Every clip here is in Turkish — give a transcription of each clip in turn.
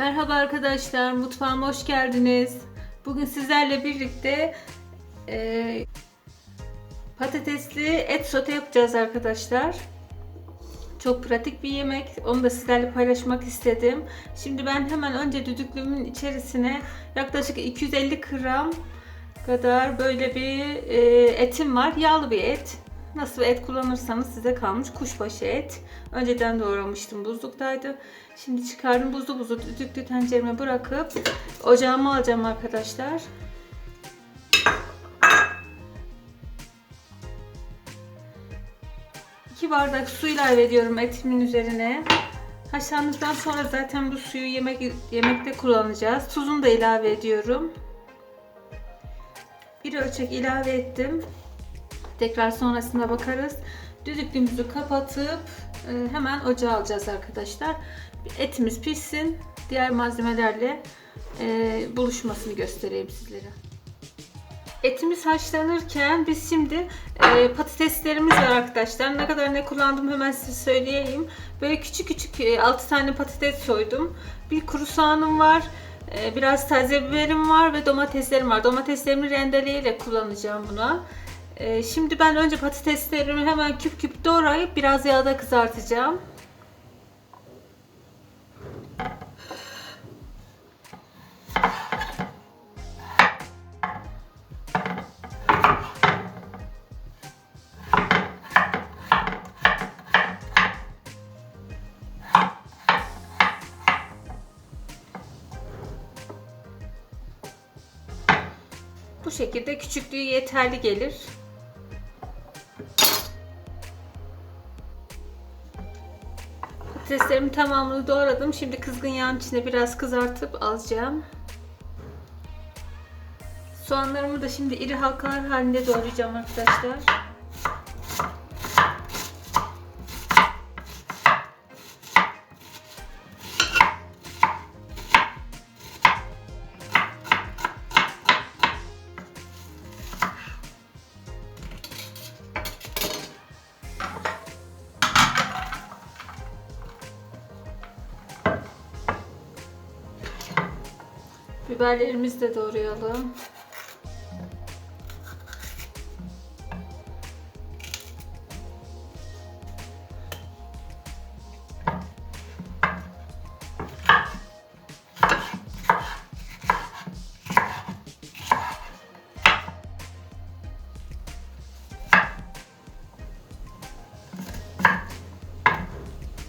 Merhaba arkadaşlar, mutfağıma hoş geldiniz. Bugün sizlerle birlikte e, patatesli et sote yapacağız arkadaşlar. Çok pratik bir yemek. Onu da sizlerle paylaşmak istedim. Şimdi ben hemen önce düdüklümün içerisine yaklaşık 250 gram kadar böyle bir e, etim var. Yağlı bir et. Nasıl et kullanırsanız size kalmış kuşbaşı et. Önceden doğramıştım buzluktaydı. Şimdi çıkardım buzlu buzlu düdüklü tencereme bırakıp ocağıma alacağım arkadaşlar. İki bardak su ilave ediyorum etimin üzerine. Haşlandıktan sonra zaten bu suyu yemek yemekte kullanacağız. Tuzunu da ilave ediyorum. Bir ölçek ilave ettim. Tekrar sonrasında bakarız. Düdüklüğümüzü kapatıp e, hemen ocağa alacağız arkadaşlar. Etimiz pişsin. Diğer malzemelerle e, buluşmasını göstereyim sizlere. Etimiz haşlanırken biz şimdi e, patateslerimiz var arkadaşlar. Ne kadar ne kullandım hemen size söyleyeyim. Böyle küçük küçük e, 6 tane patates soydum. Bir kuru soğanım var. E, biraz taze biberim var ve domateslerim var. Domateslerimi rendeleyerek kullanacağım buna. E, şimdi ben önce patateslerimi hemen küp küp doğrayıp biraz yağda kızartacağım. Bu şekilde küçüklüğü yeterli gelir. Patateslerimi tamamını doğradım. Şimdi kızgın yağın içine biraz kızartıp alacağım. Soğanlarımı da şimdi iri halkalar halinde doğrayacağım arkadaşlar. Biberlerimizi de doğrayalım.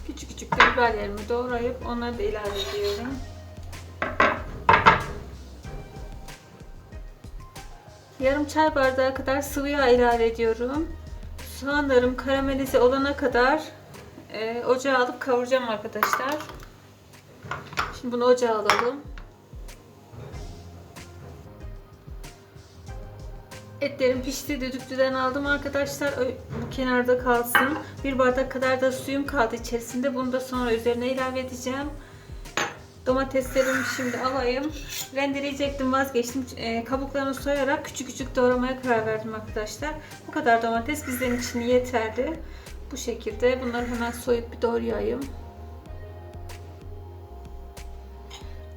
Küçük küçük de biberlerimi doğrayıp onları da ilave ediyorum. Yarım çay bardağı kadar sıvı yağ ilave ediyorum. Soğanlarım karamelize olana kadar e, ocağa alıp kavuracağım arkadaşlar. Şimdi bunu ocağa alalım. Etlerim pişti. Düdüklüden aldım arkadaşlar. Bu kenarda kalsın. Bir bardak kadar da suyum kaldı içerisinde. Bunu da sonra üzerine ilave edeceğim. Domateslerimi şimdi alayım. Rendeleyecektim vazgeçtim. E, kabuklarını soyarak küçük küçük doğramaya karar verdim arkadaşlar. Bu kadar domates bizlerin için yeterli. Bu şekilde bunları hemen soyup bir doğrayayım.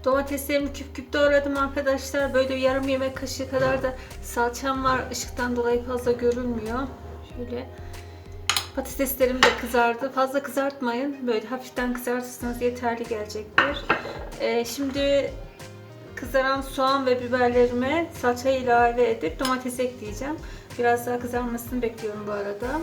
Domateslerimi küp küp doğradım arkadaşlar. Böyle yarım yemek kaşığı kadar da salçam var. Işıktan dolayı fazla görünmüyor. Şöyle Patateslerim de kızardı. Fazla kızartmayın. Böyle hafiften kızartırsanız yeterli gelecektir. Ee, şimdi kızaran soğan ve biberlerime salçayı ilave edip domates ekleyeceğim. Biraz daha kızarmasını bekliyorum bu arada.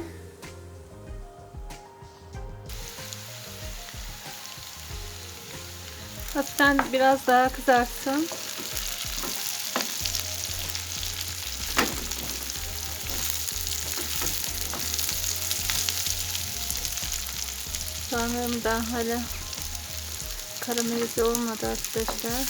Hafiften biraz daha kızarsın. Soğanlarım da hala karamelize olmadı arkadaşlar.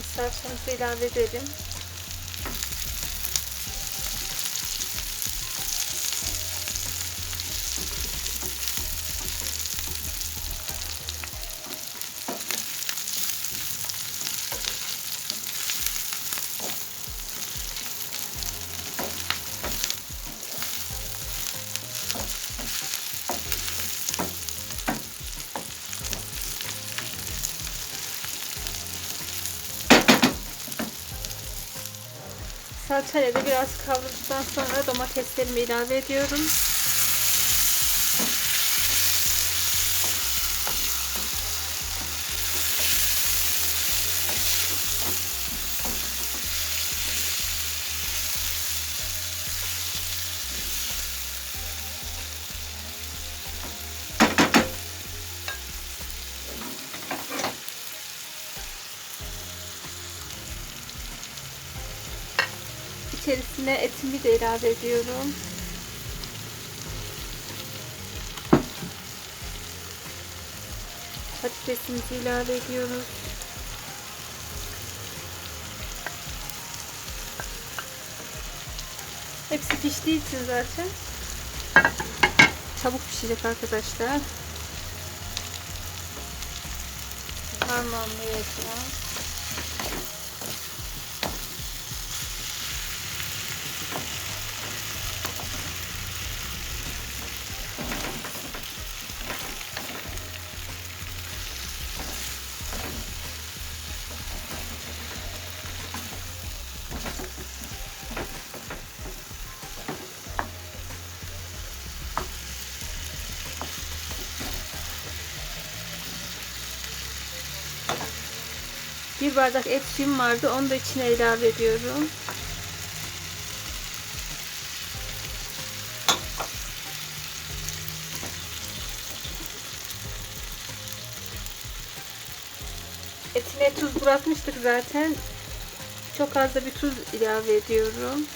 İsterseniz ilave edelim. Salçayla da biraz kavrulduktan sonra domateslerimi ilave ediyorum. İçerisine etimi de ilave ediyorum. Patatesimizi ilave ediyoruz. Hepsi piştiği için zaten çabuk pişecek arkadaşlar. Harmanlayacağım. Bir bardak et suyum vardı. Onu da içine ilave ediyorum. Etine tuz bırakmıştık zaten. Çok az da bir tuz ilave ediyorum.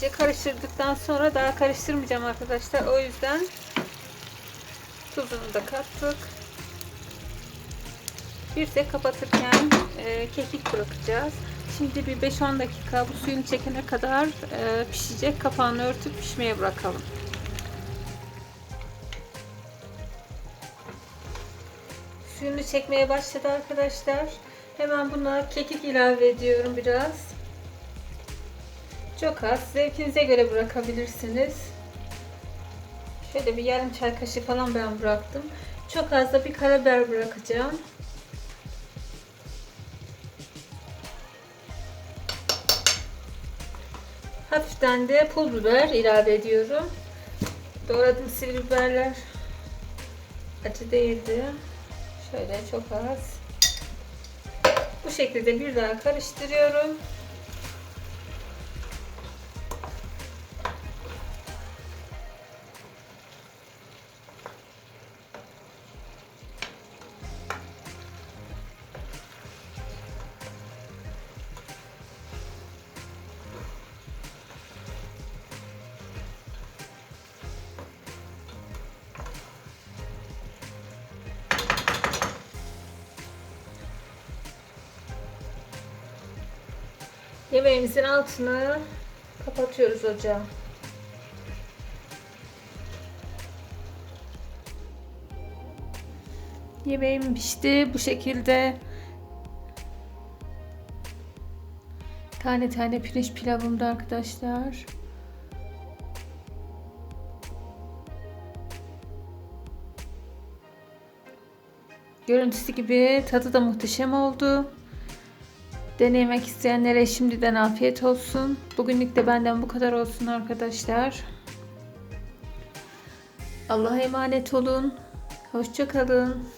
İyice karıştırdıktan sonra daha karıştırmayacağım arkadaşlar. O yüzden tuzunu da kattık. Bir de kapatırken e, kekik bırakacağız. Şimdi bir 5-10 dakika bu suyunu çekene kadar e, pişecek. Kapağını örtüp pişmeye bırakalım. Suyunu çekmeye başladı arkadaşlar. Hemen buna kekik ilave ediyorum biraz. Çok az. Zevkinize göre bırakabilirsiniz. Şöyle bir yarım çay kaşığı falan ben bıraktım. Çok az da bir karabiber bırakacağım. Hafiften de pul biber ilave ediyorum. Doğradığım sivri biberler acı değildi. Şöyle çok az. Bu şekilde bir daha karıştırıyorum. Yemeğimizin altını kapatıyoruz ocağa. Yemeğim pişti. Bu şekilde tane tane pirinç pilavımda arkadaşlar. Görüntüsü gibi tadı da muhteşem oldu. Denemek isteyenlere şimdiden afiyet olsun. Bugünlük de benden bu kadar olsun arkadaşlar. Allah'a emanet olun. Hoşçakalın.